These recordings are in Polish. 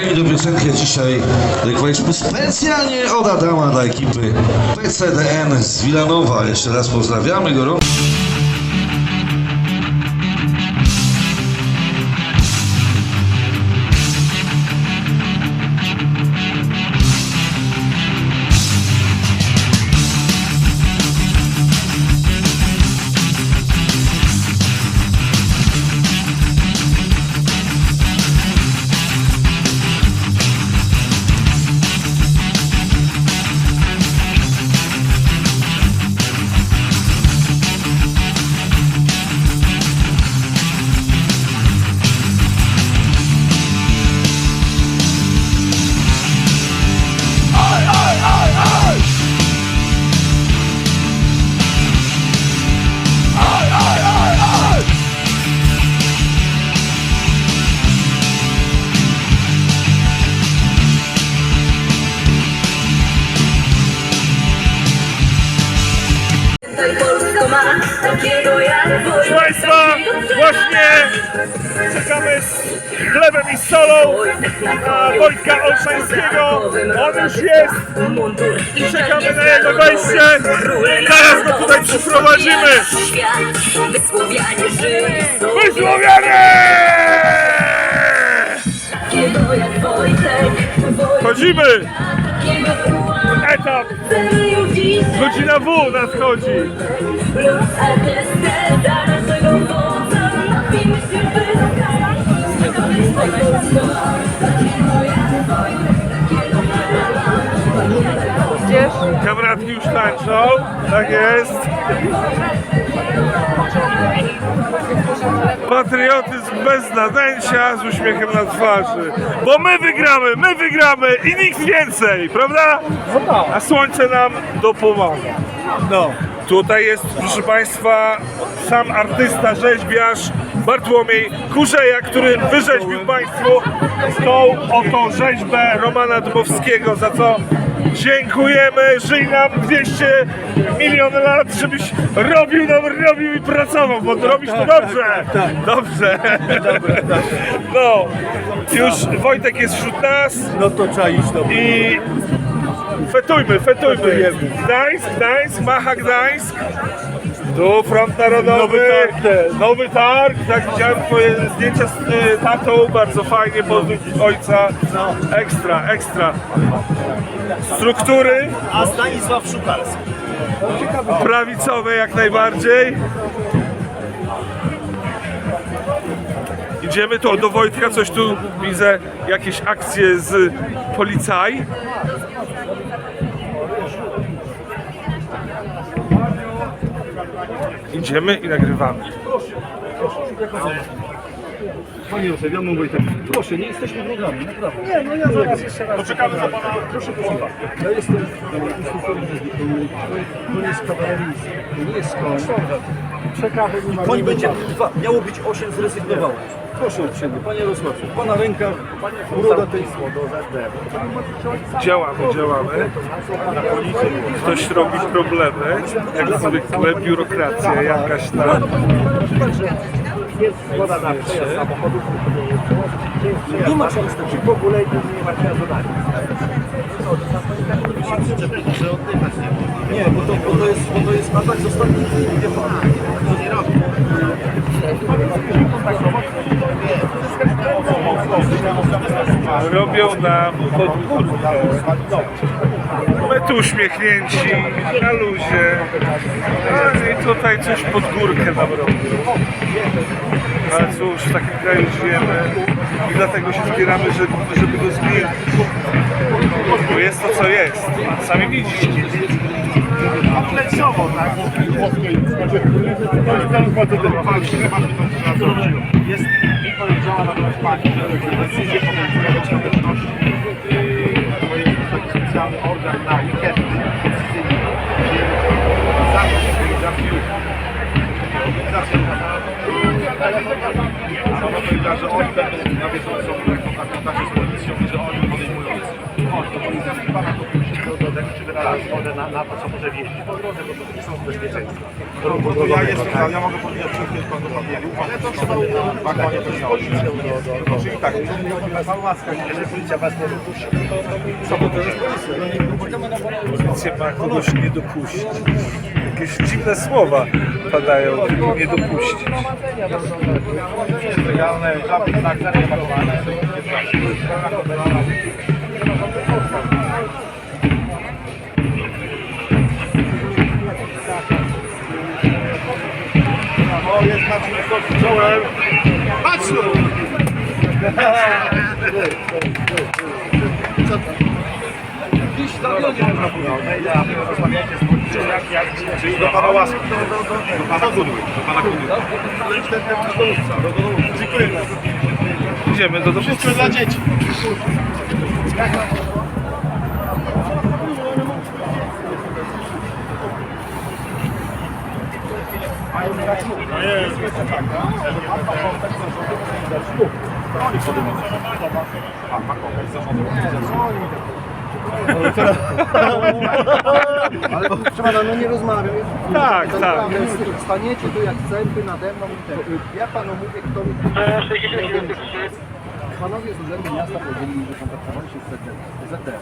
Do piosenkę dzisiaj rekwaliśmy specjalnie od Adama dla ekipy PCDN z Wilanowa. Jeszcze raz pozdrawiamy gorąco. Wojtka Olszańskiego. On już jest i czekamy na jego wejście. Zaraz go tutaj przyprowadzimy. Wysłowianie Chodzimy! Etap! Godzina W nadchodzi. Jak Kamratki już tańczą. Tak jest. Patriotyzm bez nadęcia, z uśmiechem na twarzy. Bo my wygramy, my wygramy i nikt więcej, prawda? A słońce nam dopomaga. No. Tutaj jest, proszę Państwa, sam artysta, rzeźbiarz Bartłomiej Kurzeja, który wyrzeźbił Państwu tą oto rzeźbę Romana Dmowskiego, za co dziękujemy. Żyj nam 200 miliony lat, żebyś robił nam, robił i pracował, bo robisz to dobrze. Dobrze. No, już Wojtek jest wśród nas. No to trzeba iść do I fetujmy, fetujmy. Gdańsk, Gdańsk, Macha Gdańsk. Tu front narodowy. Nowy targ. Nowy targ. Tak widziałem twoje zdjęcia z y, tatą. Bardzo fajnie, pozdrów ojca. Ekstra, ekstra. Struktury A Stanisław Szukalski. prawicowe jak najbardziej. Idziemy tu do Wojtka, coś tu widzę, jakieś akcje z policaj. Idziemy i nagrywamy. Panie Józef, ja mówię tak, proszę, nie jesteśmy wrogami, naprawdę. Nie, no ja zaraz jeszcze raz. Poczekamy za pana. Proszę pana. Ja jestem instruktorem jeździ, to, to jest kawalerista, to nie jest koń. Koń będzie dwa, miało być osiem, zrezygnowałem. Proszę uprzejmie, panie Jarosławie, pana ręka, uroda tej Działamy, działamy. Ktoś robi problemy, jak zwykle biurokracja jakaś tam. Nie ma często, czy w ogóle nie ma Nie, bo to, jest, bo to jest z. To nie robi. Robią nam podwórkę. My tu uśmiechnięci, na luzie. A i tutaj coś pod górkę nam robią. Ale cóż, w takim kraju żyjemy i dlatego się zbieramy, żeby, żeby go zmienić. Sami widzicie. Kompleksowo, tak? Jest mi powiedziała natomiast pani, że decyzję podejmuje skuteczności to jest specjalny organ na weekendy decyzyjny, gdzie zawsze za piłkę. A ona powiedziała, że będą na bieżąco zgodę na, na to, co może wjeździć po drodze, bo to nie są bezpieczeństwa. Bo ja jestem, ja mogę powiedzieć, że pan do papieru, ale to trzeba konie to nie chodzi. Czyli tak, jeżeli policja was nie dopuści, to to jest Policja ma kogoś nie dopuścić. Jakieś dziwne słowa padają, nie dopuścić. legalne, żadnych znak zarejestrowane. O, Marcin Wysocki czołem. Patrz tu! Dziś zawiodzie można rozmawiajcie z policją, jak, jak, czyli do pana łaski. Do pana Kudły, do pana Kudły. Dziękuję. Idziemy do, do Wszystko dla dzieci. Ale trzeba na no nie rozmawiam. Tak, tak. Staniecie tu jak cępy nade mną i ten. Ja panu mówię, kto mi... Panowie z Urzędu Miasta powiedzieli że kontaktowali się z ZDR.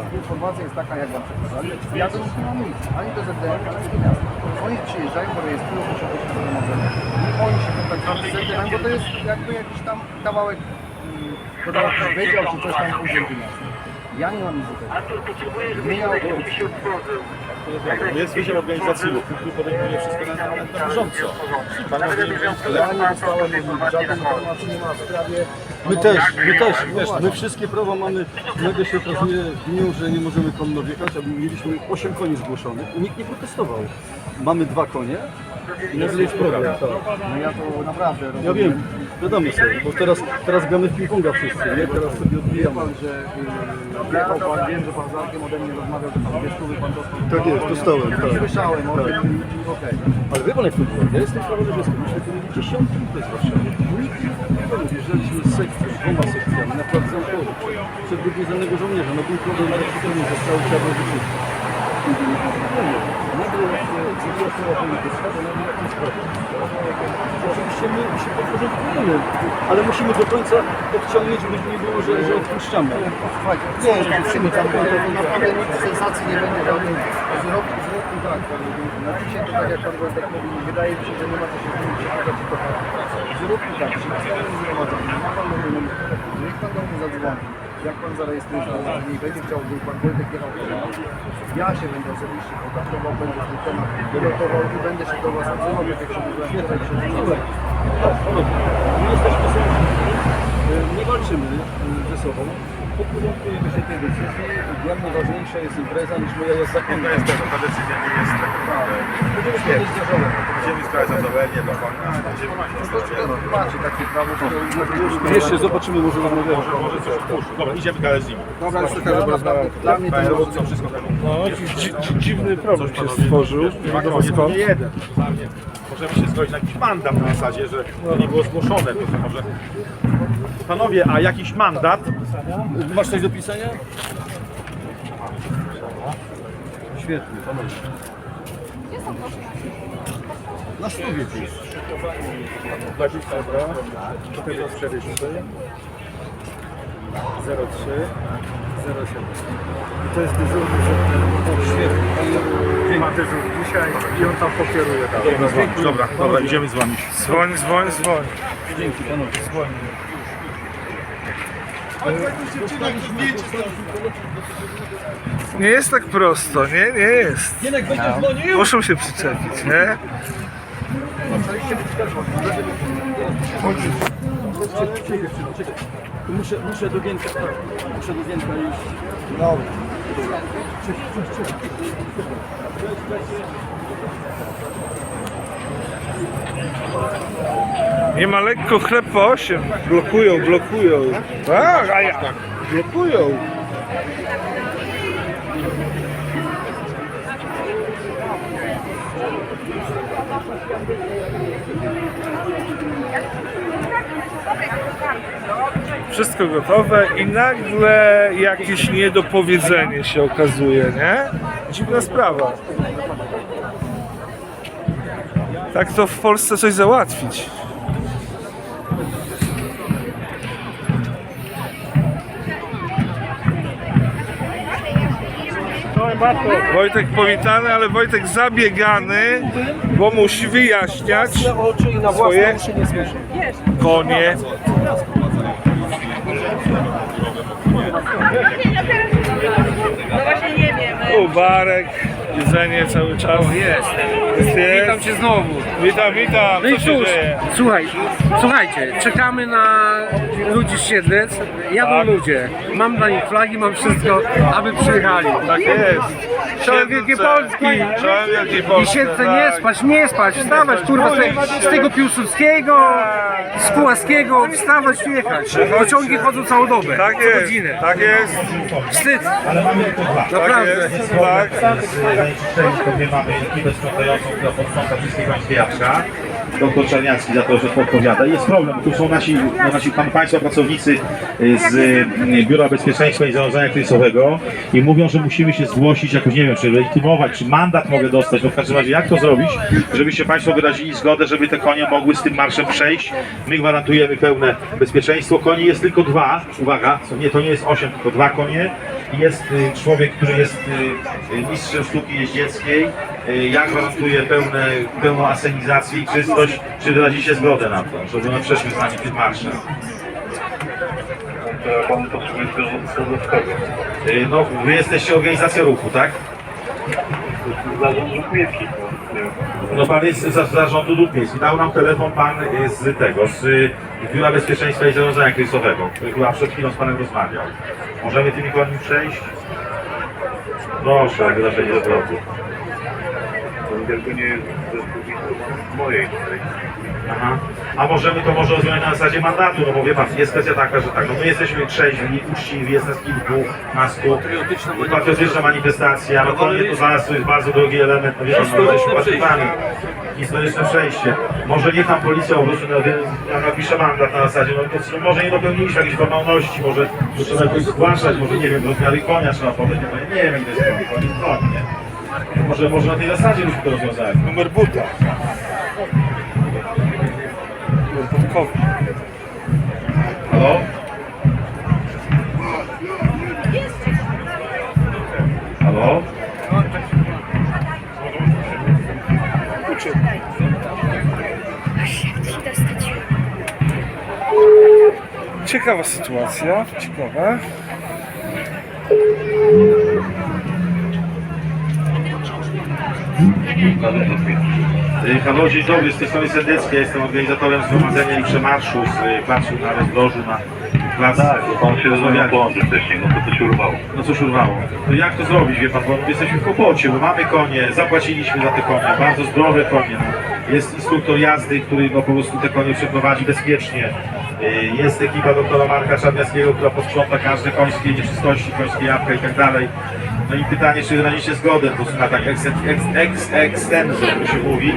Informacja jest taka, jak wam przekazali. Ja do nich nie mam nic. Ani do ZDR, ani do miasta. Oni przyjeżdżają, bo rejestrują, muszą być zgromadzeni. I oni się kontaktują z ZDR, bo to jest jakby jakiś tam kawałek, mm, to tam wydział, czy coś tam w Urzędu Miasta. Ja nie mam nic do tego. Zmieniał Jest Wydział Organizacji Ruchu, który podejmuje wszystko na, na, na bieżąco. Panowie, Ja nie dostałem żadnej informacji nie ma w sprawie. My też, my też, my wszystkie prawa mamy, nagle się okazuje w dniu, że nie możemy konno wjechać, a mieliśmy 8 koni zgłoszonych i nikt nie protestował. Mamy dwa konie i nagle jest problem. Tak. No ja to naprawdę rozumiem. Ja wiem, wiadomo sobie, bo teraz, teraz gramy w ping-ponga wszyscy, nie? Teraz sobie Wie odbijamy. pan, że jechał pan, wiem, że pan z Arkiem ode mnie rozmawiał, że pan wieszkowy pan dostał. Tak jest, dostałem, tak. Słyszałem o Tak. tym i okej. Ale wie pan jak to było? Ja jestem prawożytysty, myśmy tu mieli dziesiątki imprez w Warszawie. Nikt nie mówił, wjeżdżaliśmy z sekcją, z dwoma sekcjami, na plac zamkowy, przed wywiedzonego żołnierza, no był problem za przytomnie, zostało trzeba wyczyścić. Nigdy nie było problemu. Się. Oczywiście my się podporządkujemy, ale musimy do końca odciągnąć, żeby nie było, że, że odpuszczamy. Nie pan przymy tam, naprawdę nic sensacji nie będzie żadnej. Z roku, z roku tak, na dzisiaj to tak jak pan Wojtek mówi, wydaje mi się, że nie ma co się zmienić, tak. Z roku tak, następnym zgromadzeniu, ma pan mój numer telefonu, niech pan do mnie zadzwoni. Jak pan zarejestruje się, jeżeli będzie chciał, żeby pan Wojtek nas, ja się będę osobiście kontaktował, będę ten temat pilotował i będę się do was odzywał, jak się byłem wczoraj przed My jesteśmy y, nie walczymy ze sobą, podporządkujemy się tej decyzji. Dla mnie ważniejsza jest impreza niż moja jazda konna. jest tego, ta decyzja nie jest taka. Będziemy składać zdarzenia. Będziemy sprawdzać zadowolenie do końca, będziemy mieć Macie takie prawo, które Jeszcze zobaczymy, może rozmawiamy. Może, może coś puszczą. Dobra, idziemy gadać z nimi. Dobra, już taka rozmowa. Dla mnie to jest. No, dzi- dzi- dziwny problem się stworzył. Nie wiadomo Nie, skąd. Możemy się zgodzić na jakiś mandat na zasadzie, że to nie było zgłoszone. To może... Panowie, a jakiś mandat? Masz coś do pisania? Świetnie, panowie. Na stówie tu jest. Tego przeryżu. 03 07. To jest dyżurny że Świetnie. Ma dyżur dzisiaj i on tam pokieruje dalej. Dobra, dobra, idziemy z wami. Dzwoń, dzwoń, dzwoń. Dzięki panowie. dzwoń. Nie jest tak prosto, nie? Nie jest. Dzwonił? Muszą się przyczepić, nie? Czekaj, dziewczyno, czekaj. Tu Muszę, muszę do Gienka, tak. Muszę do Gienka iść. Dobra. Nie ma lekko chleb po 8. Blokują, blokują. Tak, a ja. Blokują. Wszystko gotowe i nagle jakieś niedopowiedzenie się okazuje, nie? Dziwna sprawa. Tak to w Polsce coś załatwić. Wojtek powitany, ale Wojtek zabiegany, bo musi wyjaśniać Swoje? konie. No właśnie nie wiem. Ubarek, jedzenie cały czas. jest. jest, jest. Witam cię znowu. Witam, witam. No Co i się cóż, dzieje? słuchaj, słuchajcie, czekamy na ludzi z Siedlec, jadą Tak. ludzie, mam dla nich flagi, mam wszystko, aby przyjechali. Tak jest. Czołem Wielkiej Polski! Czołem Wielkiej I Polski. Siedlce nie tak. spać, nie spać, wstawać kurwa z, te, z tego Piłsudskiego, z Pułaskiego, wstawać jechać. Pociągi chodzą całą dobę, Tak co jest, godzinę. tak jest, Wstyd, tak naprawdę. jest, tak. Mamy. Doktor Czarniacki za to, że odpowiada. Jest problem, tu są nasi, no, nasi pan, państwo pracownicy y, z y, Biura Bezpieczeństwa i Zarządzania Kryzysowego i mówią, że musimy się zgłosić jakoś, nie wiem, czy legitymować, czy mandat mogę dostać, no w każdym razie jak to zrobić, żebyście państwo wyrazili zgodę, żeby te konie mogły z tym marszem przejść. My gwarantujemy pełne bezpieczeństwo. Koni jest tylko dwa, uwaga, nie, to nie jest osiem, tylko dwa konie. Jest y, człowiek, który jest y, y, mistrzem sztuki jeździeckiej. Y, Ja gwarantuję pełne, pełną asenizację i czystość. Czy wyrazicie zgodę na to, żeby one przeszły z nami tym marszem? Pan potrzebuje No, wy jesteście organizacją ruchu, tak? Zarząd Ruch Miejski. No pan jest z zarządu miejskich. Dał nam telefon pan y, z tego, z y, Biura Bezpieczeństwa i Zarządzania Kryzysowego, który chyba przed chwilą z panem rozmawiał. Możemy tymi koniami przejść? Proszę, wyrażenie zgody. To jakby nie jest mojej tutaj. Aha. A możemy to może rozwiązać na zasadzie mandatu, no bo wie pan, jest kwestia taka, że tak, no my jesteśmy trzeźwi, uczciwi, jest nas kilku, nastu, patriotyczna manifestacja, no to to dla nas to jest bardzo drogi element, no wie pan, no jesteśmy patriotami. Historyczne przejście. Może niech tam policja po prostu na- na- napisze mandat na zasadzie, no to może nie dopełniliśmy jakiejś formalności, może trzeba jakoś zgłaszać, może nie wiem, rozmiary konia trzeba podać, no nie wiem, ile jest koń, nie? Może, może na tej zasadzie byśmy to rozwiązali. Numer buta. Podkowy. Halo? Halo? Ciekawa sytuacja, ciekawa. Y, Halo, dzień dobry, z tej strony Sendeckiej, jestem organizatorem zgromadzenia i przemarszu z y, placu na rozdrożu na plac. Tak, bo pan się rozmawiał połączy wcześniej, no to się urwało. No cóż urwało. To jak to zrobić, wie pan, bo jesteśmy w kłopocie, bo mamy konie, zapłaciliśmy za te konie, bardzo zdrowe konie. No. Jest instruktor jazdy, który no, po prostu te konie przeprowadzi bezpiecznie. Y, Jest ekipa doktora Marka Czarniackiego, która posprząta każde końskie nieczystości, końskie jabłka i tak dalej. No i pytanie, czy wyrazicie zgodę, to na tak ex, ex, ex, extenso, jak to się mówi.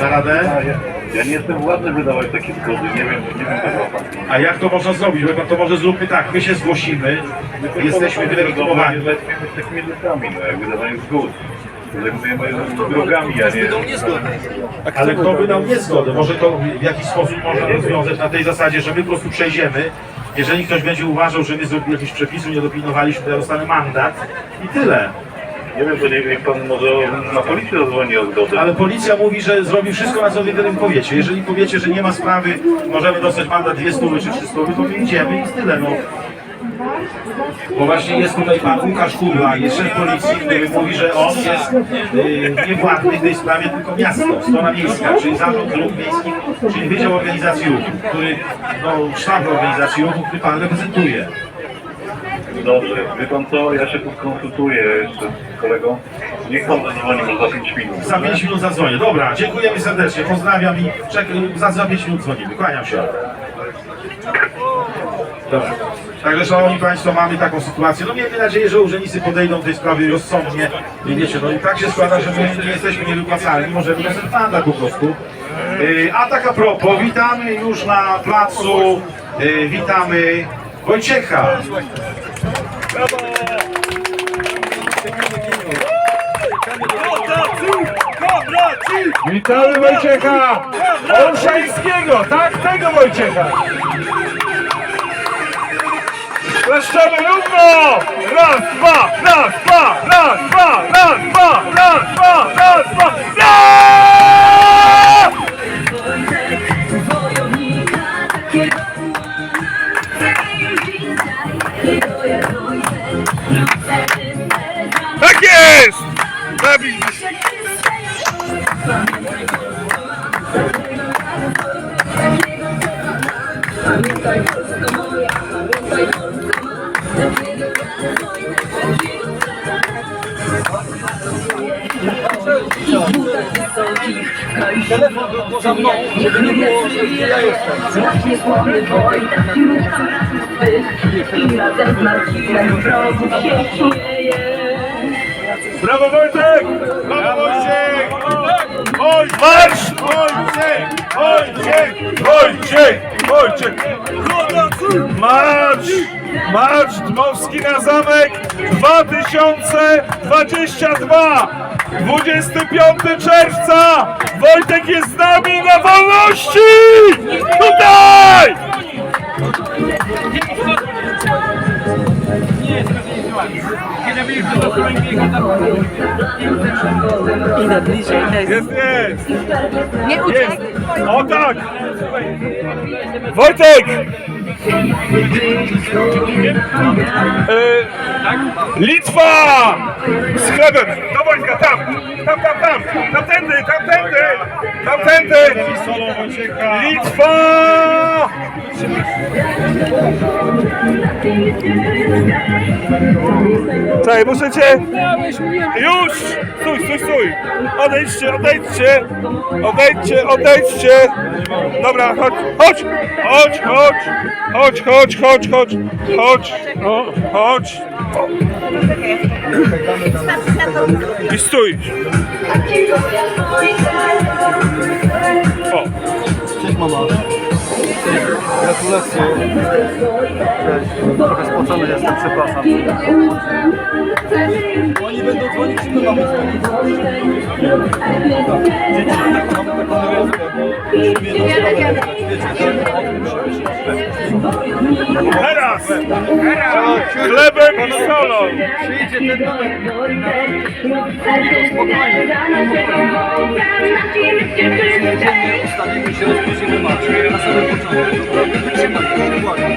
Na radę? Ja nie jestem władny wydawać takie zgody, nie wiem, nie wiem tego pan. A jak to można zrobić? Bo to może zróbmy tak, my się zgłosimy, jesteśmy wylegitymowani. Się takimi rzeczami, no jak wydawanie zgód. Zajmujemy drogami, a nie... Ale kto by dał niezgodę? Może to w jakiś sposób można rozwiązać na tej zasadzie, że my po prostu przejdziemy. Jeżeli ktoś będzie uważał, że my zrobili jakiś przepisu, nie dopilnowaliśmy, to ja dostanę mandat i tyle. Nie wiem, to nie niech pan może na policję zadzwoni o zgodę. Ale policja mówi, że zrobi wszystko, na co wy tyle powiecie. Jeżeli powiecie, że nie ma sprawy, możemy dostać mandat 200 czy 300, to my idziemy i tyle. No. Bo właśnie jest tutaj pan Łukasz Kurwa, jest szef policji, który mówi, że on jest y, niewładny w tej sprawie, tylko miasto, strona miejska, czyli zarząd dróg miejskich, czyli Wydział Organizacji Ruchu, który, no, sztab organizacji ruchu, który pan reprezentuje. Dobrze, wie pan co, ja się tu skonsultuję jeszcze z kolegą. Niech pan zadzwoni może za 5 minut. Za 5 minut zadzwonię. Dobra, dziękujemy serdecznie, pozdrawiam i czekaj, za, za 5 minut dzwonimy. Kłaniam się. Dobra. Także szanowni Państwo, mamy taką sytuację. No miejmy nadzieję, że urzędnicy podejdą do tej sprawy rozsądnie. I wiecie, no i tak się składa, że my nie jesteśmy niewypłacalni, możemy mandat po prostu. Y, A tak a propos, witamy już na placu, y, witamy Wojciecha. Witamy Wojciecha Olszańskiego, tak? Tego Wojciecha. Klaszczemy równo! Raz, dwa, raz, dwa, raz, dwa, raz, dwa, raz, dwa, raz, dwa, raz! Tak jest! Zabij! W kaliszu Poza wrogów się Brawo Wojtek! Brawo Wojciech! Oj, marsz! Wojciech! Wojciech! Wojciech! Wojciech! Marsz! Marsz Dmowski na zamek 2022! 25 czerwca! Wojtek jest z nami na wolności! Tutaj! Idę bliżej. Jest, jest! Nie Jest! uciekaj. O tak! Wojtek! E, Litwa! Z chlebem! Do Wojtka, tam! Tam, tam, tam! Tamtędy, tamtędy! Tamtędy! Litwa! Czekaj, cię... Już! Stój, stój, stój! Odejdźcie, odejdźcie! Odejdźcie, odejdźcie! Dobra, chodź, chodź! Chodź, chodź! Chodź, chodź, chodź, chodź! Chodź! O, chodź! I stój! O! Cześć mama. Gratulacje. Trochę spocony jestem, przepraszam. Oni będą dzwonić, czy my mamy dzwonić? Dzieci, tak mamy taką nawiązkę, bo sprawę wiecie, że się! Chlebem i solą! Przyjdzie ten numer. Ustawimy się, rozpoczniemy marsz. Na samym początku. Wytrzymaj, dokładnie.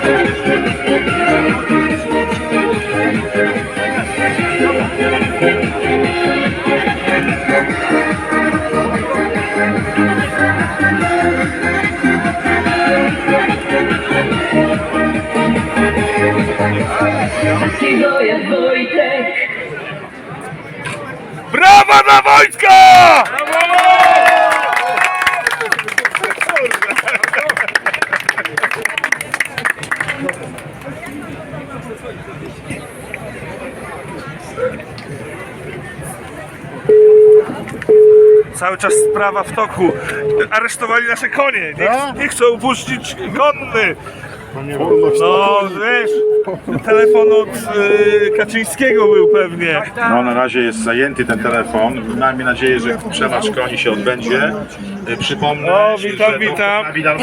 Takiego sprawa w toku. Aresztowali nasze konie. Nie, nie chcą upuścić konny. No wiesz, telefon od y, Kaczyńskiego był pewnie. No na razie jest zajęty ten telefon. Mamy nadzieję, że przemarsz koni się odbędzie. Y, Przypomnę, O, że witam, witam. Nawidal-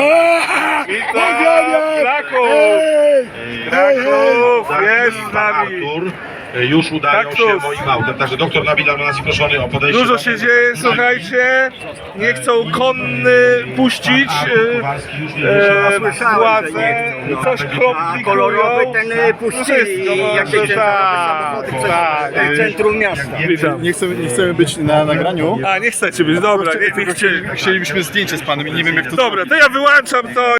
Witam! Kraków! Kraków jest z nami. Artur już udają Kaktus. się moim autem. Także doktor Nawidal ma nas i proszony o podejście. Dużo się dzieje, słuchajcie. Nie chcą konny puścić. E, e, władze coś komplikują. kolorowy ten y, puścili, no, jak się tak, centrum tak. miasta. Nie chcemy, nie chcemy być na nagraniu. A, nie chcecie być, dobra, nie, nie chcieli. Chcielibyśmy zdjęcie z panem i nie wiem jak to Dobra, to ja wyłączam to.